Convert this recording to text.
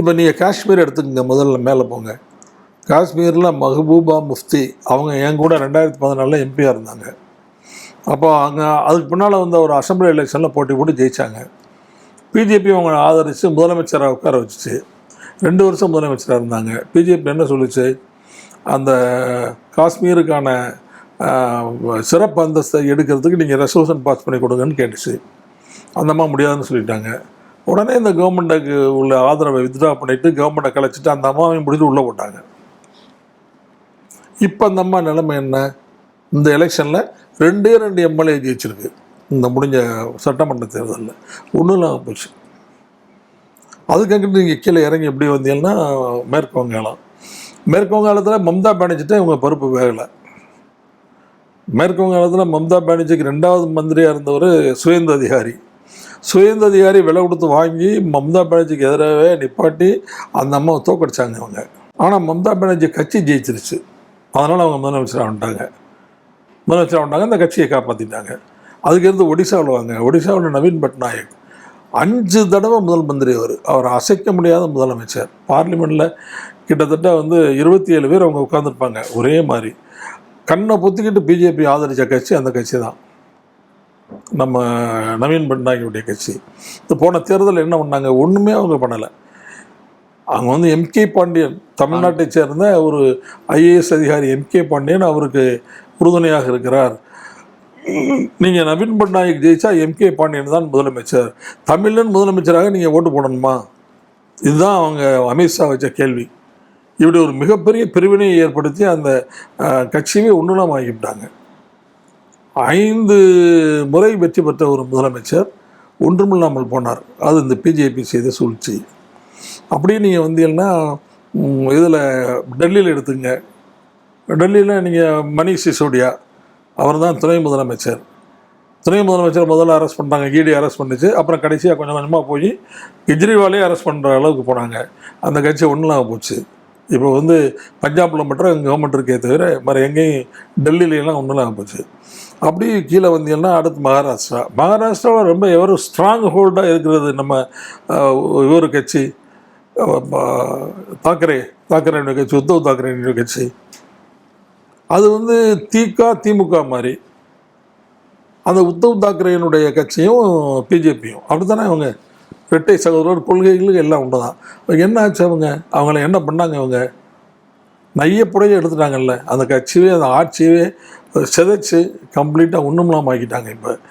இப்போ நீங்கள் காஷ்மீர் எடுத்துக்கங்க முதல்ல மேலே போங்க. காஷ்மீரில் மஹபூபா முஃப்தி அவங்க என் கூட ரெண்டாயிரத்தி பதினாலில் எம்பியாக இருந்தாங்க. அப்போ அங்கே அதுக்கு பின்னால் வந்து ஒரு அசம்பிளி எலெக்ஷனில் போட்டி போட்டு ஜெயித்தாங்க பிஜேபி அவங்களை ஆதரித்து முதலமைச்சராக உட்கார வச்சுச்சு. ரெண்டு வருஷம் முதலமைச்சராக இருந்தாங்க. பிஜேபி என்ன சொல்லுச்சு? அந்த காஷ்மீருக்கான சிறப்பு அந்தஸ்தை எடுக்கிறதுக்கு நீங்கள் ரெசல்யூஷன் பாஸ் பண்ணி கொடுங்கன்னு கேட்டுச்சு. அந்த முடியாதுன்னு சொல்லிட்டாங்க. உடனே இந்த கவர்மெண்ட்டுக்கு உள்ள ஆதரவை வித்ட்ரா பண்ணிவிட்டு கவர்மெண்ட்டை கலைச்சிட்டு அந்த அம்மாவையும் முடித்து உள்ளே போட்டாங்க. இப்போ அந்த அம்மா நிலைமை என்ன? இந்த எலெக்ஷனில் ரெண்டே ரெண்டு எம்எல்ஏ ஜெயிச்சிருக்கு. இந்த முடிஞ்ச சட்டமன்ற தேர்தலில். ஒன்றும் இல்லாமல் போச்சு. அதுக்கங்கிட்டு நீங்கள் கீழே இறங்கி எப்படி வந்தீங்கன்னா மேற்கு வங்காளம். மேற்கு வங்காளத்தில் மம்தா பானர்ஜிட்ட இவங்க பருப்பு வேகலை. மேற்கு வங்காளத்தில் மம்தா பானர்ஜிக்கு ரெண்டாவது மந்திரியாக இருந்தவர் சுயந்த அதிகாரி. சுயந்த அதிகாரி விலை கொடுத்து வாங்கி மம்தா பானர்ஜிக்கு எதிராகவே நிப்பாட்டி அந்த அம்மாவை தோக்கடிச்சாங்க அவங்க ஆனால் மம்தா பானர்ஜி கட்சி ஜெயிச்சிருச்சு. அதனால் அவங்க முதலமைச்சராக வந்துட்டாங்க. முதலமைச்சராக வந்துட்டாங்க அந்த கட்சியை காப்பாற்றிட்டாங்க அதுக்கேருந்து ஒடிசாவில் வாங்க ஒடிசாவில் நவீன் பட்நாயக். அஞ்சு தடவை முதல் மந்திரி அவர். அவர் அசைக்க முடியாத முதலமைச்சர். பார்லிமெண்ட்டில் கிட்டத்தட்ட வந்து இருபத்தி ஏழு பேர் அவங்க உட்காந்துருப்பாங்க ஒரே மாதிரி. கண்ணை பொத்திக்கிட்டு பிஜேபி ஆதரித்த கட்சி அந்த கட்சி தான். நம்ம நவீன் பட்நாயகனுடைய கட்சி. இது போன தேர்தல் என்ன பண்ணாங்க? ஒன்றுமே அவங்க பண்ணலை. அவங்க வந்து எம்கே பாண்டியன் தமிழ்நாட்டை சேர்ந்த ஒரு ஐஏஎஸ் அதிகாரி எம்கே பாண்டியன் அவருக்கு உறுதுணையாக இருக்கிறார். நீங்கள் நவீன் பட்நாயக் ஜெயிச்சா எம்கே பாண்டியன் தான் முதலமைச்சர். தமிழன் முதலமைச்சராக நீங்கள் ஓட்டு போடணுமா? இதுதான் அவங்க அமித்ஷா வச்ச கேள்வி. இப்படி ஒரு மிகப்பெரிய பிரிவினையை ஏற்படுத்தி அந்த அஹ், கட்சியவே ஒன்றுலாம் ஆகிவிட்டாங்க ஐந்து முறை வெற்றி பெற்ற ஒரு முதலமைச்சர் ஒன்றுமில்லாமல் போனார். அது இந்த பிஜேபி செய்த சூழ்ச்சி. அப்படியே நீங்கள் வந்தீங்கன்னா இதில் டெல்லியில் எடுத்துங்க. டெல்லியில் நீங்கள் மணீஷ் சிசோடியா அவர் தான் துணை முதலமைச்சர். துணை முதலமைச்சர் முதல்ல அரெஸ்ட் பண்ணிட்டாங்க. ஈடி அரெஸ்ட் பண்ணிச்சு. அப்புறம் கடைசியாக கொஞ்சம் கொஞ்சமாக போய் கெஜ்ரிவாலே அரெஸ்ட் பண்ணுற அளவுக்கு போனாங்க. அந்த கட்சி ஒன்றுலாம் போச்சு. இப்போ வந்து பஞ்சாபில் மட்டும் கவர்மெண்ட் இருக்கே தவிர மறு எங்கேயும் டெல்லியிலலாம் ஒன்றுலாம் போச்சு. அப்படி கீழே வந்தீங்கன்னா அடுத்து மகாராஷ்டிரா. மகாராஷ்டிராவில் ரொம்ப எவரும் ஸ்ட்ராங் ஹோல்டாக இருக்கிறது நம்ம இவர் கட்சி அஹ், தாக்கரே தாக்கரேனுடைய கட்சி உத்தவ் தாக்கரேனுடைய கட்சி. அது வந்து திக திமுக மாதிரி. அந்த உத்தவ் தாக்கரேனுடைய கட்சியும் பிஜேபியும். அப்படி தானே அவங்க இரட்டை சகோதரர் கொள்கைகளுக்கு எல்லாம் உண்டு தான் என்ன ஆச்சு அவங்க? அவங்கள என்ன பண்ணாங்க அவங்க? நையப்புடைய எடுத்துட்டாங்கல்ல. அந்த கட்சியே அந்த ஆட்சியவே சிதைச்சு கம்ப்ளீட்டாக ஒன்றுமில்லாம ஆக்கிட்டாங்க இப்போ.